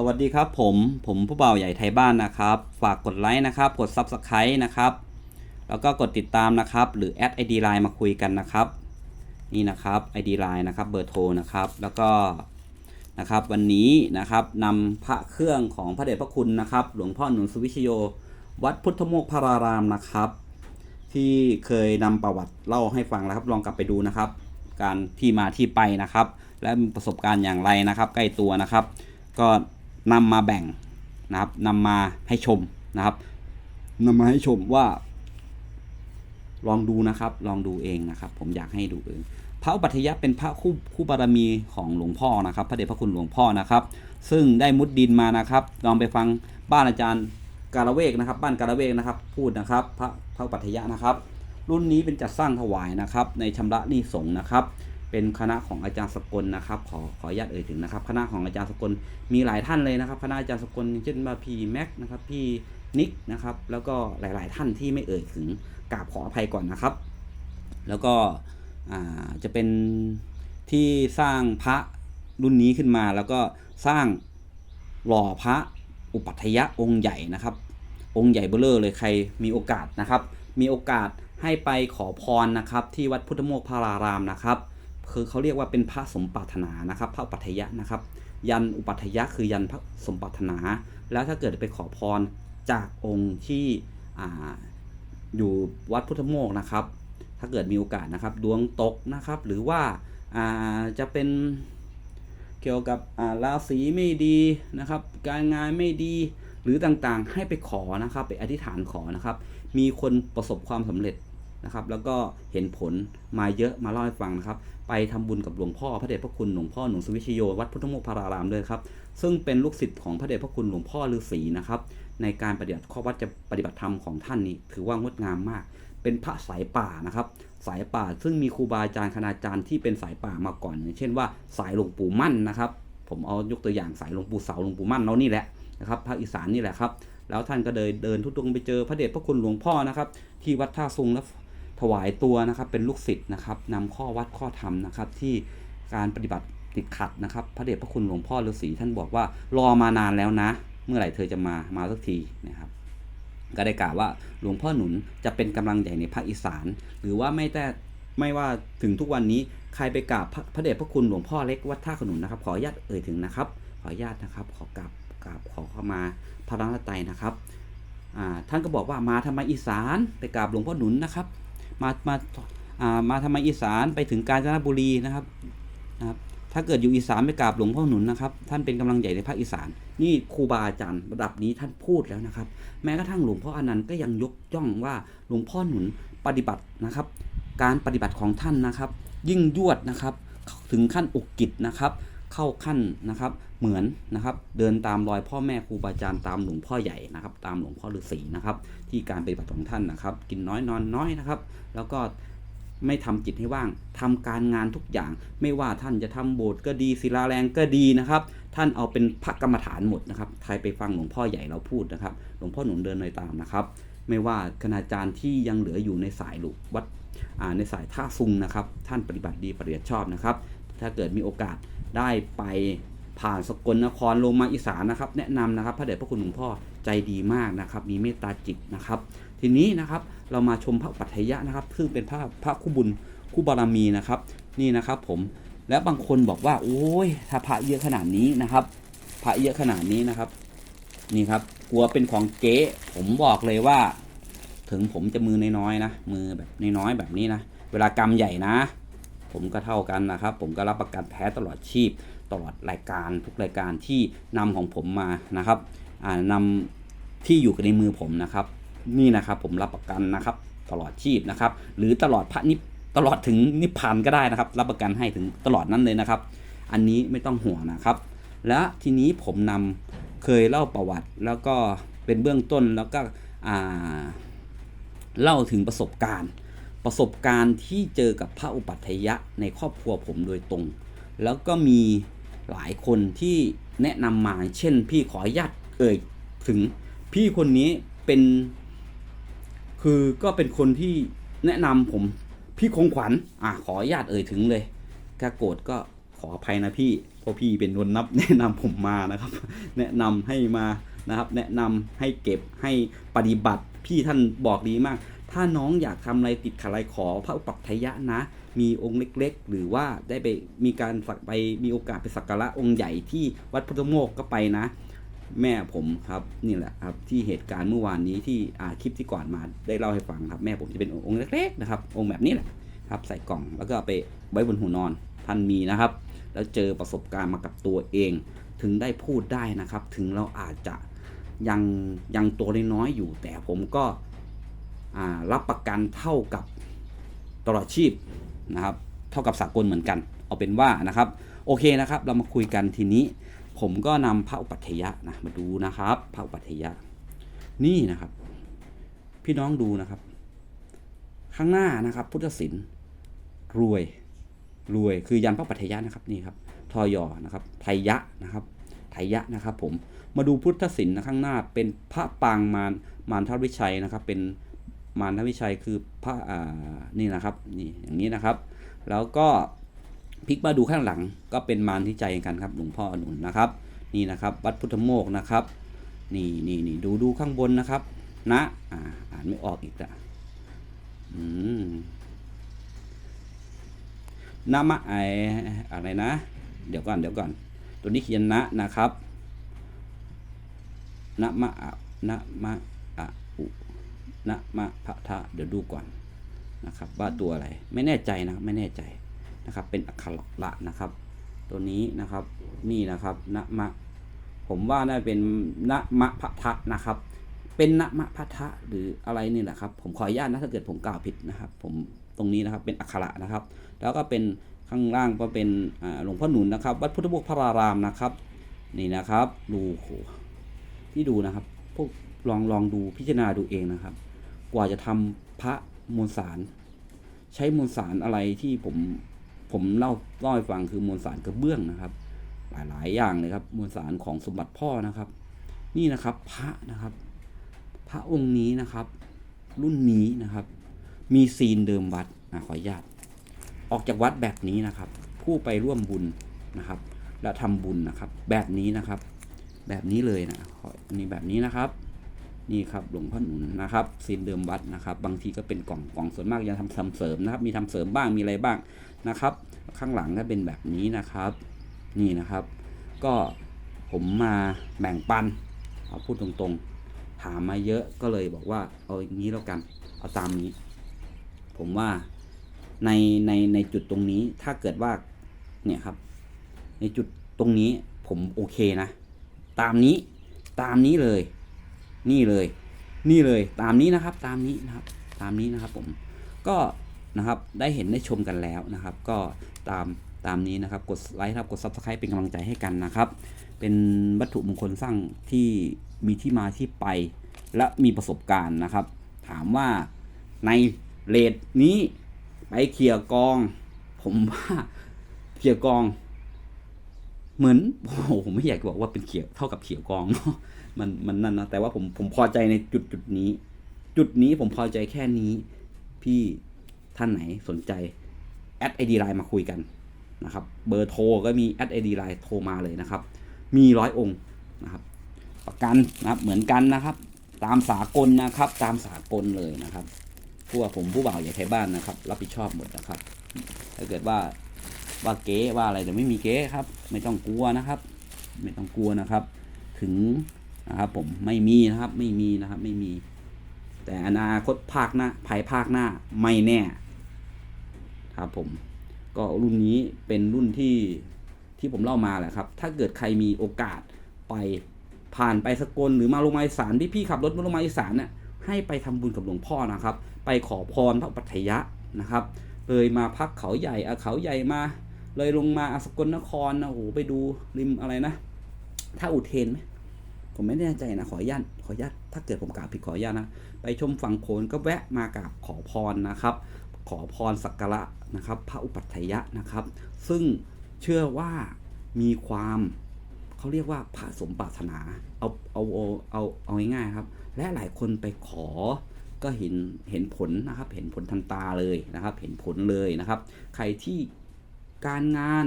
สวัสดีครับผมผมผู้บ่าวใหญ่ไทยบ้านนะครับ ฝากกดไลค์นะครับ กด Subscribe นะครับ แล้วก็กดติดตามนะครับ หรือแอด ID Line มาคุยกันนะครับ นี่นะครับ ID Line นะครับเบอร์โทรนะครับ แล้วก็นะครับวันนี้นะครับนำพระเครื่องของพระเดชพระคุณนะครับ หลวงพ่อหนุนสุวิชโย วัดพุทธโมกพารารามนะครับ ที่เคยนำประวัติเล่าให้ฟังแล้วครับลองกลับไปดูนะครับ การที่มาที่ไปนะครับ และมีประสบการณ์อย่างไรนะครับ ใกล้ตัวนะครับ ก็ นำมาแบ่งนะครับนำมาให้ชมนะครับนำมาให้ชมว่า ลองดูนะครับ ลองดูเองนะครับ ผมอยากให้ดูเองพระอุปัฏฐยะเป็นพระคู่คู่บารมีของหลวงพ่อนะครับ พระเดชพระคุณหลวงพ่อนะครับ ซึ่งได้มุดดินมานะครับ ลองไปฟังบ้านอาจารย์การเวกนะครับ บ้านการเวกนะครับ พูดนะครับ พระพระอุปัฏฐยะนะครับ รุ่นนี้เป็นจัดสร้างถวายนะครับ ในชำระหนี้สงนะครับ เป็นคณะของอาจารย์สกลนะครับ ขอขออนุญาตเอ่ยถึงนะครับ คณะของอาจารย์สกลมีหลายท่านเลยนะครับ คณะอาจารย์สกลเช่นว่าพี่แม็กนะครับพี่นิกนะครับ แล้วก็หลาย ๆ ท่านที่ไม่เอ่ยถึงกราบขออภัยก่อนนะครับ แล้วก็จะเป็นที่สร้างพระรุ่นนี้ขึ้นมา แล้วก็สร้างหล่อพระอุปัฏยะองค์ใหญ่นะครับ องค์ใหญ่เบ้อเร่อเลยใครมีโอกาสนะครับ มีโอกาสให้ไปขอพรนะครับ ที่วัดพุทธโมกขพารารามนะครับ คือเขาเรียกว่าเป็นพระสมปรารถนานะครับพระอุปัฏยะนะครับ ยันอุปัฏยะคือยันพระสมปรารถนา แล้วถ้าเกิดไปขอพรจากองค์ที่อ่าอยู่วัดพุทธโมกนะครับ ถ้าเกิดมีโอกาสนะครับ ดวงตกนะครับ หรือว่าอ่าจะเป็นเกี่ยวกับอ่าราศีไม่ดีนะครับ การงานไม่ดีหรือต่างๆ ให้ไปขอนะครับ ไปอธิษฐานขอนะครับ มีคนประสบความสำเร็จ นะครับ แล้วก็เห็นผลมาเยอะมาเล่าให้ฟังนะครับ ไปทำบุญกับหลวงพ่อพระเดชพระคุณหลวงพ่อหนุ่มสวิชโยวัดพุทธมกขพารารามด้วยครับ ซึ่งเป็นลูกศิษย์ของพระเดชพระคุณหลวงพ่อฤาษีนะครับ ในการปฏิบัติข้อวัดจะปฏิบัติธรรมของท่านนี้ถือว่างดงามมาก เป็นพระสายป่านะครับ สายป่าซึ่งมีครูบาอาจารย์คณาจารย์ที่เป็นสายป่ามาก่อนอย่างเช่นว่าสายหลวงปู่มั่นนะครับผมเอายกตัวอย่างสายหลวงปู่เสาหลวงปู่มั่นเรานี่แหละนะครับภาคอีสานนี่แหละครับแล้วท่านก็เดินเดินทุดงไปเจอพระเดชพระคุณหลวงพ่อนะครับ ที่วัดท่าซุงแล้ว ถวายตัวนะครับเป็นลูกศิษย์นะครับนำข้อวัดข้อธรรมนะครับที่การปฏิบัติติดขัดนะครับ พระเดชพระคุณหลวงพ่อฤาษีท่านบอกว่ารอมานานแล้วนะ เมื่อไหร่เธอจะมามาสักทีนะครับก็ได้กล่าวว่าหลวงพ่อหนุนจะเป็นกำลังใหญ่ในภาคอีสาน หรือว่าไม่แต่ไม่ว่าถึงทุกวันนี้ใครไปกราบพระเดชพระคุณหลวงพ่อเล็กวัดท่าขนุนนะครับ ขออนุญาตเอ่ยถึงนะครับ ขออนุญาตนะครับ ขอกราบกราบขอเข้ามาพระรัตนตรัยนะครับท่านก็บอกว่ามาทำไมอีสานไปกราบหลวงพ่อหนุนนะครับ มามาอ่ามาทำไมอีสานไปถึงกาญจนบุรีนะครับนะครับ ถ้าเกิดอยู่อีสานไปกราบหลวงพ่อหนุนนะครับ ท่านเป็นกำลังใหญ่ในภาคอีสาน นี่ครูบาอาจารย์ระดับนี้ท่านพูดแล้วนะครับ แม้กระทั่งหลวงพ่ออนันต์ก็ยังยกย่องว่าหลวงพ่อหนุนปฏิบัตินะครับ การปฏิบัติของท่านนะครับ ยิ่งยวดนะครับ ถึงขั้นอุกกิจนะครับ เข้าขั้นนะครับ เหมือนนะครับเดินตามรอยพ่อแม่ครูบาอาจารย์ตามหลวงพ่อใหญ่นะครับ ตามหลวงพ่อฤาษีนะครับ ที่การปฏิบัติของท่านนะครับ กินน้อยนอนน้อยนะครับ แล้วก็ไม่ทำจิตให้ว่างทำการงานทุกอย่าง ไม่ว่าท่านจะทำโบสถ์ก็ดีศิลาแรงก็ดีนะครับ ท่านเอาเป็นพระกรรมฐานหมดนะครับใครไปฟังหลวงพ่อใหญ่เราพูดนะครับ หลวงพ่อหนุนเดินในตามนะครับ ไม่ว่าคณาจารย์ที่ยังเหลืออยู่ในสายหลุวัดในสายท่าซุงนะครับ ท่านปฏิบัติดีปฏิบัติชอบนะครับ ถ้าเกิดมีโอกาสได้ไป ผ่านสกลนครลงมาอีสานนะครับ แนะนำนะครับพระเดชพระคุณหลวงพ่อใจดีมากนะครับ มีเมตตาจิตนะครับ ทีนี้นะครับเรามาชมพระปัทยะนะครับ ซึ่งเป็นพระพระคู่บุญคู่บารมีนะครับ นี่นะครับผมแล้วบางคนบอกว่า โอ้ยถ้าพระเยอะขนาดนี้นะครับพระเยอะขนาดนี้นะครับ นี่ครับ กลัวเป็นของเก๊ผมบอกเลยว่า ถึงผมจะมือน้อยๆนะมือแบบน้อยๆแบบนี้นะเวลากรรมใหญ่นะ ผมก็เท่ากันนะครับ ผมก็รับประกันแท้ตลอดชีพ ตลอดรายการทุกรายการที่นำของผมมานะครับอ่านำที่อยู่ในมือผมนะครับ นี่นะครับผมรับประกันนะครับ ตลอดชีพนะครับ หรือตลอดพระนิพตลอดถึงนิพพานก็ได้นะครับ รับประกันให้ถึงตลอดนั้นเลยนะครับ อันนี้ไม่ต้องห่วงนะครับ และทีนี้ผมนำเคยเล่าประวัติแล้วก็เป็นเบื้องต้นแล้วก็เล่าถึงประสบการณ์ ประสบการณ์ที่เจอกับพระอุปัฏฐยะในครอบครัวผมโดยตรง แล้วก็มี หลายคนที่แนะนำมา เช่น พี่ขออนุญาตเอ่ยถึงพี่คนนี้เป็น คือก็เป็นคนที่แนะนำผมพี่คงขวัญอะขออนุญาตเอ่ยถึงเลย ถ้าโกรธก็ขออภัยนะพี่ผราะพี่เป็นคนนับแนะนำผมมานะครับ แนะนำให้มานะครับ แนะนำให้เก็บให้ปฏิบัติพี่ท่านบอกดีมาก ถ้าน้องอยากทำอะไรติดขัดอะไรขอพระอุปัฏฐยะนะ มีองค์เล็ก ๆ หรือว่าได้ไปมีการสักไปมีโอกาสไปสักการะองค์ใหญ่ที่วัดพุทธโมกก็ไปนะ แม่ผมครับนี่แหละครับที่เหตุการณ์เมื่อวานนี้ที่อาคลิปที่ก่อนมาได้เล่าให้ฟังครับ แม่ผมจะเป็นองค์เล็กๆนะครับ องค์แบบนี้แหละครับใส่กล่องแล้วก็ไปไว้บนหัวนอนท่านมีนะครับ แล้วเจอประสบการณ์มากับตัวเอง ถึงได้พูดได้นะครับ ถึงเราอาจจะยังยังตัวน้อยๆอยู่แต่ผมก็ รับประกันเท่ากับตลอดชีพนะครับ เท่ากับสากลเหมือนกัน เอาเป็นว่านะครับ โอเคนะครับ เรามาคุยกันทีนี้ ผมก็นำพระอุปัฏฐยะนะมาดูนะครับพระอุปัฏฐยะ นี่นะครับ พี่น้องดูนะครับ ข้างหน้านะครับ พุทธศิลป์รวยรวยคือยันพระปัฏฐยะนะครับนี่ครับทอยอนะครับไทยะนะครับไทยะนะครับ ผมมาดูพุทธศิลป์นะข้างหน้าเป็นพระปางมารมารทวิชัยนะครับ เป็น มารทวิชัยคือพระอ่านี่นะครับนี่อย่างนี้นะครับ แล้วก็พลิกมาดูข้างหลังก็เป็นมารที่ใจกันครับหลวงพ่อหนุนนะครับ นี่นะครับ วัดพุทธโมกนะครับ นี่นี่นี่ดูดูข้างบนนะครับ นะอ่าอ่านไม่ออกอีกละอืมนะมะไออะไรนะ เดี๋ยวก่อนเดี๋ยวก่อน ตัวนี้เขียนนะนะครับนะมะอะนะมะอะอุ นะมะพะทะเดี๋ยวดูก่อนนะครับว่าตัวอะไรไม่แน่ใจนะไม่แน่ใจนะครับเป็นอักขระนะครับ ตัวนี้นะครับนี่นะครับนะมะผมว่าน่าเป็นนะมะพะทะนะครับ เป็นนะมะพะทะหรืออะไรนี่แหละครับผมขออนุญาตนะถ้าเกิดผมกล่าวผิดนะครับ ผมตรงนี้นะครับเป็นอักขระนะครับ แล้วก็เป็นข้างล่างก็เป็นหลวงพ่อหนุนนะครับ วัดพุทธบุกพระรารามนะครับ นี่นะครับ ดูโหที่ดูนะครับพวกลองลองดูพิจารณาดูเองนะครับ กว่าจะทำพระมวลสาร ใช้มวลสารอะไรที่ผมผมเล่าเล่าให้ฟังคือมวลสารกระเบื้องนะครับ หลายๆ อย่างเลยครับ มวลสารของสมบัติพ่อนะครับ นี่นะครับพระนะครับ พระองค์นี้นะครับ รุ่นนี้นะครับ มีซีนเดิมวัดนะขออนุญาตออกจากวัดแบบนี้นะครับ ผู้ไปร่วมบุญนะครับ และทำบุญนะครับ แบบนี้นะครับ แบบนี้เลยนะขอนี่แบบนี้นะครับ นี่ครับหลวงพ่อหนุนนะครับซีนเดิมวัดนะครับ บางทีก็เป็นกล่องกล่องส่วนมากยังทำทำเสริมนะครับ มีทำเสริมบ้างมีอะไรบ้างนะครับ ข้างหลังก็เป็นแบบนี้นะครับ นี่นะครับ ก็ผมมาแบ่งปันเอาพูดตรงๆ ถามมาเยอะก็เลยบอกว่าเอาอย่างนี้แล้วกันเอาตามนี้ ผมว่าในในในจุดตรงนี้ถ้าเกิดว่าเนี่ยครับ ในจุดตรงนี้ผมโอเคนะ ตามนี้ตามนี้เลย นี่เลย นี่เลยตามนี้นะครับ ตามนี้นะครับ ตามนี้นะครับผมก็นะครับได้เห็นได้ชมกันแล้วนะครับ ก็ตามตามนี้นะครับ กดไลค์ครับกด subscribe เป็นกำลังใจให้กันนะครับ เป็นวัตถุมงคลสร้างที่มีที่มาที่ไป และมีประสบการณ์นะครับ ถามว่าในเลทนี้ไปเขี่ยกอง ผมว่าเขี่ยกอง เหมือนโอ้โหไม่อยากจะบอกว่าเป็นเขี่ยเท่ากับเขี่ยกองเนาะ มันมันนั่นนะแต่ว่าผมผมพอใจในจุดจุดนี้ จุดนี้ผมพอใจแค่นี้ พี่ท่านไหนสนใจแอดไอดีไลน์มาคุยกันนะครับ เบอร์โทรก็มีแอดไอดีไลน์โทรมาเลยนะครับ มีร้อยองค์นะครับ ประกันนะครับเหมือนกันนะครับ ตามสากลนะครับ ตามสากลเลยนะครับพวกผมผู้บ่าวใหญ่ไทยบ้านนะครับ รับผิดชอบหมดนะครับ ถ้าเกิดว่าว่าเก๊ว่าอะไรแต่ไม่มีเก๊ครับ ไม่ต้องกลัวนะครับ ไม่ต้องกลัวนะครับ ถึง นะครับผมไม่มีนะครับไม่มีนะครับไม่มี แต่อนาคตภาคหน้าภายภาคหน้าไม่แน่ครับผมก็รุ่นนี้เป็นรุ่นที่ที่ผมเล่ามาแหละครับ ถ้าเกิดใครมีโอกาสไปผ่านไปสกลหรือมาลงมาอีสานที่พี่ขับรถมาลงมาอีสานเนี่ยให้ไปทำบุญกับหลวงพ่อนะครับ ไปขอพรพระปัทยะนะครับ เลยมาพักเขาใหญ่อะเขาใหญ่มา เลยลงมาอสกลนครนะโอ้โหไปดูริมอะไรนะ ถ้าอุเทนไหม ผมไม่แน่ใจนะขออนุญาตขออนุญาตถ้าเกิดผมกล่าวผิดขออนุญาตนะ ไปชมฝั่งโขนก็แวะมากราบขอพรนะครับ ขอพรสักการะนะครับ พระอุปัฏฐยะนะครับ ซึ่งเชื่อว่ามีความเขาเรียกว่าพระสมปรารถนาเอาเอาเอาเอาเอาง่ายๆครับ และหลายคนไปขอก็เห็นเห็นผลนะครับ เห็นผลทันตาเลยนะครับ เห็นผลเลยนะครับ ใครที่การงาน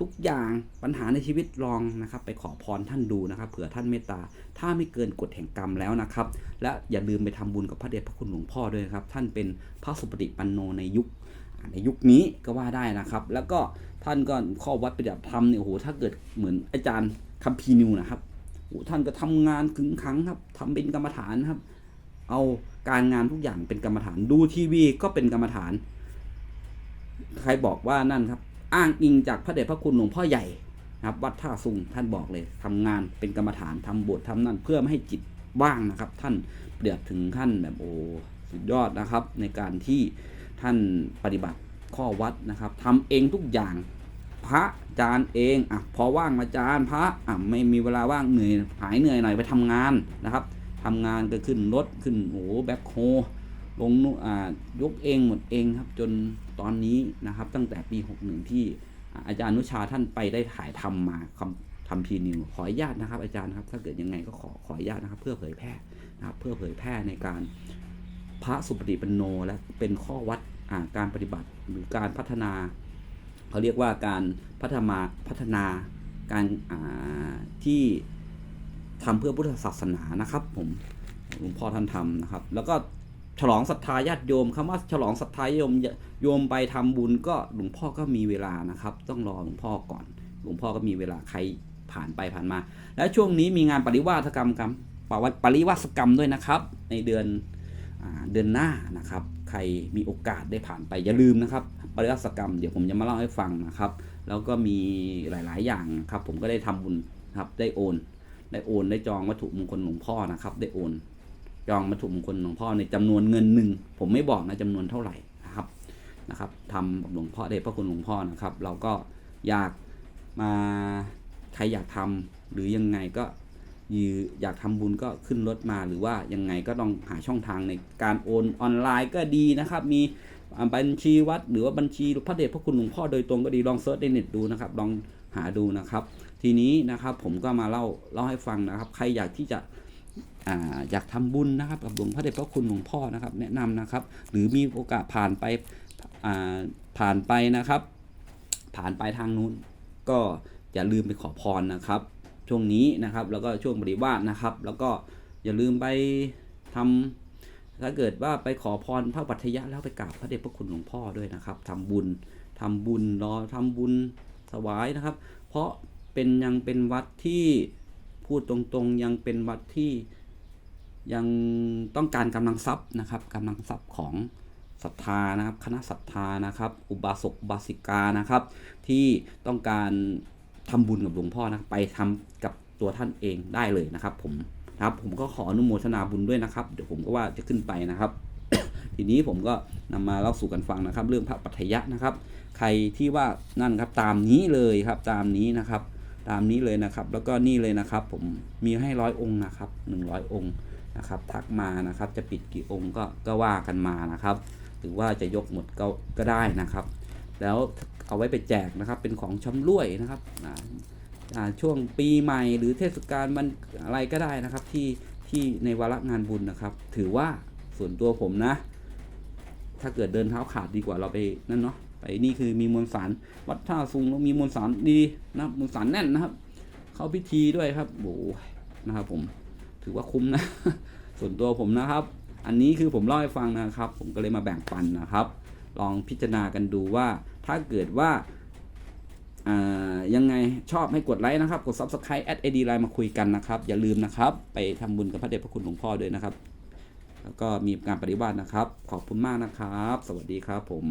ทุกอย่างปัญหาในชีวิตลองนะครับ ไปขอพรท่านดูนะครับเผื่อท่านเมตตา ถ้าไม่เกินกฎแห่งกรรมแล้วนะครับ และอย่าลืมไปทำบุญกับพระเดชพระคุณหลวงพ่อด้วยครับ ท่านเป็นพระสุปฏิปันโนในยุคในยุคนี้ก็ว่าได้นะครับ แล้วก็ท่านก็ข้อวัดปฏิบัติธรรมเนี่ยโอ้โหถ้าเกิดเหมือนอาจารย์คัมภีนิวนะครับโอ้ท่านก็ทำงานขึงขังครับทำเป็นกรรมฐานครับ เอาการงานทุกอย่างเป็นกรรมฐานดูทีวีก็เป็นกรรมฐาน ใครบอกว่านั่นครับ อ้างอิงจากพระเดชพระคุณหลวงพ่อใหญ่ครับวัดท่าสุงท่านบอกเลยทำงานเป็นกรรมฐานทำบททำนั่นเพื่อไม่ให้จิตว่างนะครับ ท่านเปรียบถึงขั้นแบบโอ้สุดยอดนะครับ ในการที่ท่านปฏิบัติข้อวัดนะครับทำเองทุกอย่างพระจานเองอะพอว่างมาจานพระอะไม่มีเวลาว่างเหนื่อยหายเหนื่อยหน่อยไปทำงานนะครับทำงานก็ขึ้นรถขึ้นโอ้แบ็คโฮ ลงยกเองหมดเองครับจนตอนนี้นะครับ ตั้งแต่ปี 61 ที่อ่าอาจารย์อนุชาท่านไปได้ถ่ายทำมาคำทำพีนิวขออนุญาตนะครับ อาจารย์ครับ ถ้าเกิดยังไงก็ขอขออนุญาตนะครับ เพื่อเผยแพร่นะครับ เพื่อเผยแพร่ในการพระสุปฏิปันโนและเป็นข้อวัดการปฏิบัติหรือการพัฒนาเขาเรียกว่าการพัฒนาพัฒนาการที่ทำเพื่อพุทธศาสนานะครับ ผมหลวงพ่อท่านทำนะครับ แล้วก็ ฉลองศรัทธาญาติโยมคำว่าฉลองศรัทธาญาตโยมโยมไปทำบุญก็หลวงพ่อก็มีเวลานะครับ ต้องรอหลวงพ่อก่อน หลวงพ่อก็มีเวลาใครผ่านไปผ่านมา แล้วช่วงนี้มีงานปริวาสกรรมกรรมปวัปริวาสกรรมด้วยนะครับ ในเดือนอเดือนหน้านะครับ ใครมีโอกาสได้ผ่านไปอย่าลืมนะครับ ปริยัติกรรมเดี๋ยวผมจะมาเล่าให้ฟังนะครับ แล้วก็มีหลาย ๆ อย่างครับ ผมก็ได้ทำบุญครับได้โอน ได้โอนได้จองวัตถุมงคลหลวงพ่อนะครับ ได้โอน จองวัตถุมงคลหลวงพ่อในจำนวนเงินหนึ่งผมไม่บอกนะจำนวนเท่าไหร่นะครับนะครับทำกับหลวงพ่อได้พระคุณหลวงพ่อนะครับ เราก็อยากมาใครอยากทำหรือยังไงก็ยืออยากทำบุญก็ขึ้นรถมาหรือว่ายังไงก็ต้องหาช่องทางในการโอนออนไลน์ก็ดีนะครับ มีบัญชีวัด หรือว่าบัญชีพระเดชพระคุณหลวงพ่อโดยตรงก็ดีลองเซิร์ชในเน็ตดูนะครับ ลองหาดูนะครับ ทีนี้นะครับผมก็มาเล่าเล่าให้ฟังนะครับ ใครอยากที่จะ ออยากทำบุญนะครับกับหลวงพระเดชพระคุณหลวงพ่อนะครับ แนะนำนะครับ หรือมีโอกาสผ่านไปผ่านไปนะครับ ผ่านไปทางนู้น ก็อย่าลืมไปขอพรนะครับ ช่วงนี้นะครับแล้วก็ช่วงบริวารนะครับ แล้วก็อย่าลืมไปทำถ้าเกิดว่าไปขอพรพระปัทยะแล้วไปกราบพระเดชพระคุณหลวงพ่อด้วยนะครับทำบุญทำบุญรอทำบุญถวายนะครับ เพราะเป็นยังเป็นวัดที่พูดตรงๆยังเป็นวัดที่ ยังต้องการกำลังทรัพย์นะครับกำลังทรัพย์ของศรัทธานะครับ คณะศรัทธานะครับ อุบาสกบาสิกานะครับ ที่ต้องการทำบุญกับหลวงพ่อนะไปทำกับตัวท่านเองได้เลยนะครับผมนะครับผมก็ขออนุโมทนาบุญด้วยนะครับเดี๋ยวผมก็ว่าจะขึ้นไปนะครับ ทีนี้ผมก็นำมาเล่าสู่กันฟังนะครับ เรื่องพระปัทยะนะครับ ใครที่ว่านั่นครับตามนี้เลยครับตามนี้นะครับ ตามนี้เลยนะครับ แล้วก็นี่เลยนะครับ ผมมีให้ร้อยองค์นะครับหนึ่งร้อยองค์ นะครับ ทักมานะครับ จะปิดกี่องค์ก็ก็ว่ากันมานะครับ หรือว่าจะยกหมดก็ก็ได้นะครับ แล้วเอาไว้ไปแจกนะครับ เป็นของชำร่วยนะครับช่วงปีใหม่หรือเทศกาลมันอะไรก็ได้นะครับ ที่ที่ในวาระงานบุญนะครับ ถือว่าส่วนตัวผมนะ ถ้าเกิดเดินเท้าขาดดีกว่าเราไปนั่นเนาะไปนี่คือมีมวลสารวัดท่าซุงแล้วมีมวลสารดีนะมวลสารแน่นนะครับ เข้าพิธีด้วยครับโอ้นะครับผม ถือว่าคุ้มนะ ส่วนตัวผมนะครับ อันนี้คือผมเล่าให้ฟังนะครับ ผมก็เลยมาแบ่งปันนะครับ ลองพิจารณากันดูว่า ถ้าเกิดว่าายังไงชอบให้กดไลค์นะครับ กด subscribe add id line มาคุยกันนะครับ อย่าลืมนะครับ ไปทำบุญกับพระเดชพระคุณหลวงพ่อด้วยนะครับ แล้วก็มีการปฏิบัตินะครับ ขอบคุณมากนะครับ สวัสดีครับผม